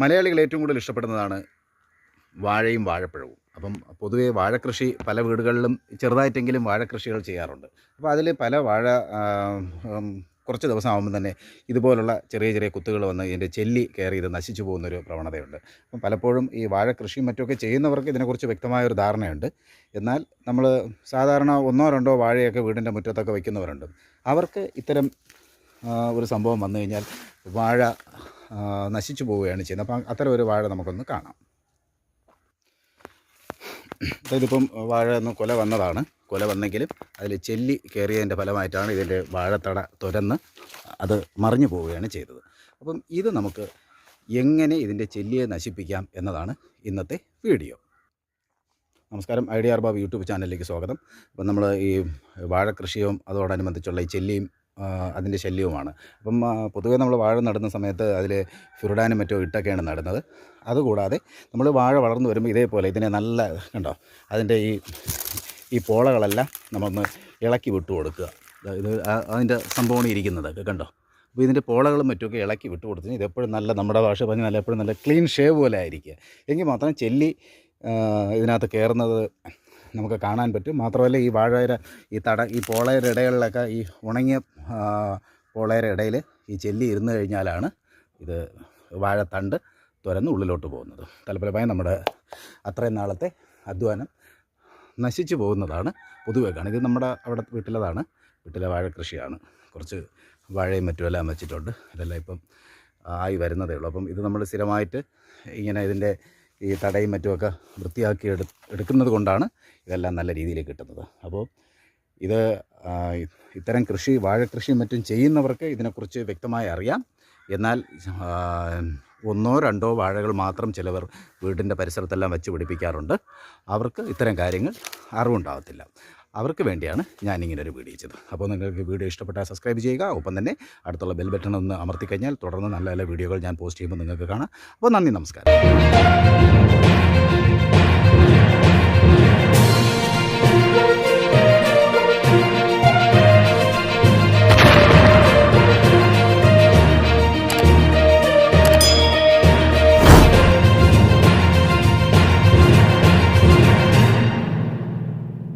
മലയാളികൾ ഏറ്റവും കൂടുതൽ ഇഷ്ടപ്പെടുന്നതാണ് വാഴയും വാഴപ്പഴവും. അപ്പം പൊതുവേ വാഴക്കൃഷി പല വീടുകളിലും ചെറുതായിട്ടെങ്കിലും വാഴക്കൃഷികൾ ചെയ്യാറുണ്ട്. അപ്പോൾ അതിൽ പല വാഴ കുറച്ച് ദിവസം ആകുമ്പോൾ തന്നെ ഇതുപോലുള്ള ചെറിയ ചെറിയ കുത്തുകൾ വന്ന് ഇതിന്റെ ചെല്ലി കയറി ഇത് നശിച്ചു പോകുന്നൊരു പ്രവണതയുണ്ട്. അപ്പം പലപ്പോഴും ഈ വാഴക്കൃഷിയും മറ്റുമൊക്കെ ചെയ്യുന്നവർക്ക് ഇതിനെക്കുറിച്ച് വ്യക്തമായൊരു ധാരണയുണ്ട്. എന്നാൽ നമ്മൾ സാധാരണ ഒന്നോ രണ്ടോ വാഴയൊക്കെ വീടിന്റെ മുറ്റത്തൊക്കെ വയ്ക്കുന്നവരുണ്ട്. അവർക്ക് ഇത്തരം ഒരു സംഭവം വന്നു കഴിഞ്ഞാൽ വാഴ നശിച്ചു പോവുകയാണ് ചെയ്യുന്നത്. അപ്പം അത്തരം ഒരു വാഴ നമുക്കൊന്ന് കാണാം. ഇതിപ്പം വാഴ ഒന്ന് കൊല വന്നതാണ്. കൊല വന്നെങ്കിലും അതിൽ ചെല്ലി കയറിയതിന്റെ ഫലമായിട്ടാണ് ഇതിന്റെ വാഴത്തട തുരന്ന് അത് മറിഞ്ഞു പോവുകയാണ് ചെയ്തത്. അപ്പം ഇത് നമുക്ക് എങ്ങനെ ഇതിന്റെ ചെല്ലിയെ നശിപ്പിക്കാം എന്നതാണ് ഇന്നത്തെ വീഡിയോ. നമസ്കാരം. ഐഡിയാർ ബാബ് യൂട്യൂബ് ചാനലിലേക്ക് സ്വാഗതം. അപ്പം നമ്മൾ ഈ വാഴ കൃഷിയും അതോടനുബന്ധിച്ചുള്ള ഈ ചെല്ലിയും അതിന്റെ ശല്യവുമാണ്. അപ്പം പൊതുവെ നമ്മൾ വാഴ നടുന്ന സമയത്ത് അതിൽ ഫിറുഡാനും മറ്റോ ഇട്ടൊക്കെയാണ് നടുന്നത്. അതുകൂടാതെ നമ്മൾ വാഴ വളർന്നു വരുമ്പോൾ ഇതേപോലെ ഇതിനെ നല്ല കണ്ടോ അതിന്റെ ഈ ഈ പോളകളെല്ലാം നമ്മളൊന്ന് ഇളക്കി വിട്ടു കൊടുക്കുക. ഇത് അതിന്റെ സംഭവമാണ് ഇരിക്കുന്നത് കണ്ടോ? അപ്പോൾ ഇതിന്റെ പോളകളും മറ്റുമൊക്കെ ഇളക്കി വിട്ടു കൊടുത്തു ഇത് എപ്പോഴും നല്ല നമ്മുടെ ഭാഷ പറഞ്ഞ് നല്ല എപ്പോഴും നല്ല ക്ലീൻ ഷേവ് പോലെ ആയിരിക്കുക. എങ്കിൽ മാത്രം ചെല്ലി ഇതിനകത്ത് കയറുന്നത് നമുക്ക് കാണാൻ പറ്റും. മാത്രമല്ല ഈ വാഴയുടെ ഈ തട ഈ പോളയുടെ ഇടകളിലൊക്കെ ഈ ഉണങ്ങിയ പോളയുടെ ഇടയിൽ ഈ ചെല്ലി ഇരുന്ന് കഴിഞ്ഞാലാണ് ഇത് വാഴത്തണ്ട് തുരന്ന് ഉള്ളിലോട്ട് പോകുന്നത്. തലഫലമായി നമ്മുടെ അത്രയും നാളത്തെ അധ്വാനം നശിച്ചു പോകുന്നതാണ് പൊതുവെ കാണും ഇത് നമ്മുടെ അവിടെ വീട്ടിലതാണ്. വീട്ടിലെ വാഴ കൃഷിയാണ്. കുറച്ച് വാഴയും മറ്റുമെല്ലാം വെച്ചിട്ടുണ്ട്. ഇതെല്ലാം ഇപ്പം ആയി വരുന്നതേ ഉള്ളൂ. അപ്പം ഇത് നമ്മൾ സ്ഥിരമായിട്ട് ഇങ്ങനെ ഇതിന്റെ ഈ തടയും മറ്റുമൊക്കെ വൃത്തിയാക്കി എടു എടുക്കുന്നത് കൊണ്ടാണ് ഇതെല്ലാം നല്ല രീതിയിൽ കിട്ടുന്നത്. അപ്പോൾ ഇത് ഇത്തരം കൃഷി വാഴക്കൃഷിയും മറ്റും ചെയ്യുന്നവർക്ക് ഇതിനെക്കുറിച്ച് വ്യക്തമായി അറിയാം. എന്നാൽ ഒന്നോ രണ്ടോ വാഴകൾ മാത്രം ചിലവർ വീടിന്റെ പരിസരത്തെല്ലാം വെച്ച് പിടിപ്പിക്കാറുണ്ട്. അവർക്ക് ഇത്തരം കാര്യങ്ങൾ അറിവുണ്ടാകത്തില്ല. അവർക്ക് വേണ്ടിയാണ് ഞാനിങ്ങനെ ഒരു വീഡിയോ ചെയ്തത്. അപ്പോൾ നിങ്ങൾക്ക് വീഡിയോ ഇഷ്ടപ്പെട്ടാൽ സബ്സ്ക്രൈബ് ചെയ്യുക. ഒപ്പം തന്നെ അടുത്തുള്ള ബെൽ ബട്ടൺ ഒന്ന് അമർത്തിക്കഴിഞ്ഞാൽ തുടർന്ന് നല്ല നല്ല വീഡിയോകൾ ഞാൻ പോസ്റ്റ് ചെയ്യുമ്പോൾ നിങ്ങൾക്ക് കാണാം. അപ്പോൾ നന്ദി നമസ്കാരം.